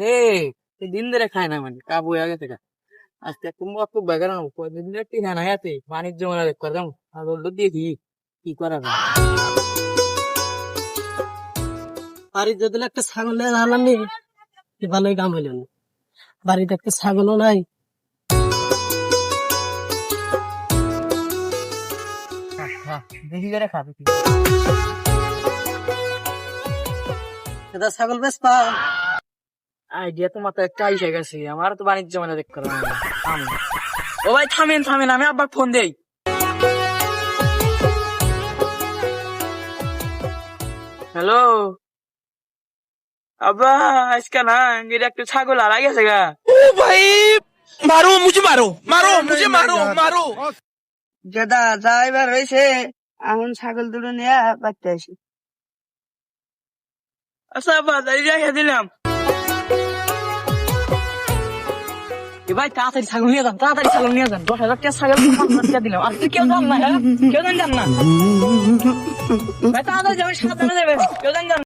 রে দিন ধরে খায় না মানে কাবু হয়ে গেছে আজকে কুম্ভ খুব বেগার না কদিন ধরে টিহা না হাতে বাণিজ্য মেলা দেখ করতাম পাগল দেখি কি করা যায়। বাড়িতে যদি একটা ছাগল আনলাম ভালোই কাম হইল না। বাড়িতে একটা ছাগলও নাই। দেখি করে খাবে ছাগল বেশ পা আইডিয়া তো মাথা একটা আইসা গেছে। আমার তো বাণিজ্য মেলা দেখ করো ও ভাই থামেন থামেন আমি আব্বা ফোন দেই। হ্যালো? আব্বা আজকে না এটা একটু ছাগল হারা গেছে গা। ও ভাই মারো মুঝে মারো মারো মুঝে মারো মারো। দাদা যা এবার হয়েছে এখন ছাগল দুটো নিয়ে বাড়তে আসি। আচ্ছা আব্বা দাঁড়িয়ে দিলাম। ভাই তাড়াতাড়ি ছাগল নিয়ে যান, তাড়াতাড়ি ছাগল নিয়ে যান দশ হাজার টাকা ছাগল দিলাম আর তুই কেউ যান না হ্যাঁ? কেউ যান না ভাই তাড়াতাড়ি জান।